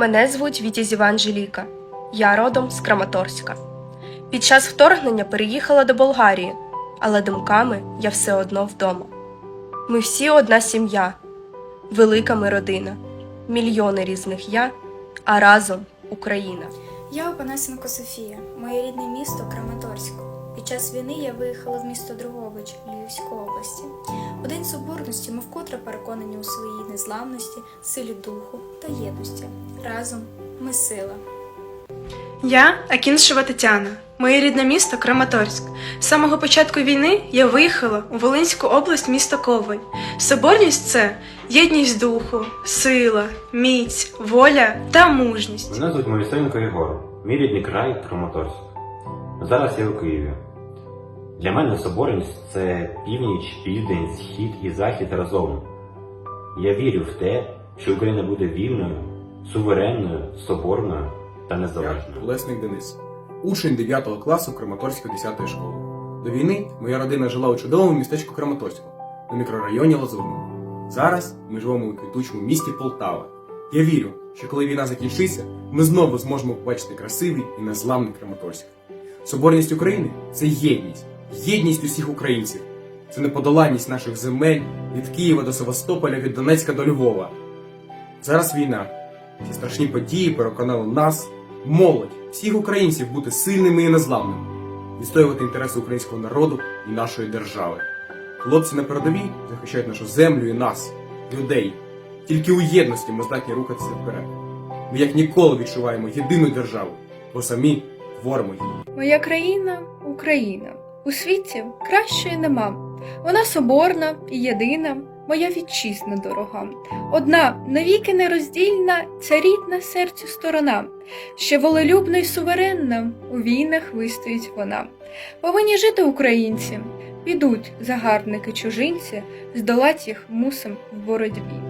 Мене звуть Вітязіва Анжеліка. Я родом з Краматорська. Під час вторгнення переїхала до Болгарії, але думками я все одно вдома. Ми всі одна сім'я, велика ми родина, мільйони різних я, а разом Україна. Я Опанасенко Софія, моє рідне місто Краматорськ. Під час війни я виїхала в місто Другович Львівської області. Соборності ми вкотре переконані у своїй незламності, силі духу та єдності. Разом ми сила. Я Акіншева Тетяна, моє рідне місто Краматорськ. З самого початку війни я виїхала у Волинську область місто Коваль. Соборність це єдність духу, сила, міць, воля та мужність. Мене звуть Моїсенко Єгор, мій рідний край Краматорськ. Зараз я у Києві. Для мене соборність це північ, південь, схід і захід разом. Я вірю в те, що Україна буде вільною, суверенною, соборною та незалежною. Лесник Денис, учень 9 класу Краматорської 10 школи. До війни моя родина жила у чудовому містечку Краматорську у мікрорайоні Лазурного. Зараз ми живемо у квітучому місті Полтава. Я вірю, що коли війна закінчиться, ми знову зможемо побачити красивий і незламний Краматорськ. Соборність України це єдність, єдність усіх українців. Це неподоланність наших земель від Києва до Севастополя, від Донецька до Львова. Зараз війна. Ці страшні події переконали нас, молодь, всіх українців бути сильними і незламними, відстоювати інтереси українського народу і нашої держави. Хлопці на передовій захищають нашу землю і нас, людей. Тільки у єдності ми здатні рухатися вперед. Ми як ніколи відчуваємо єдину державу, бо самі творимо її. Моя країна Україна. У світі кращої нема. Вона соборна і єдина, моя вітчизна дорога. Одна навіки нероздільна, ця рідна серцю сторона. Ще волелюбна й суверенна, у війнах вистоїть вона. Повинні жити українці, підуть загарбники чужинці, здолать їх мусим в боротьбі.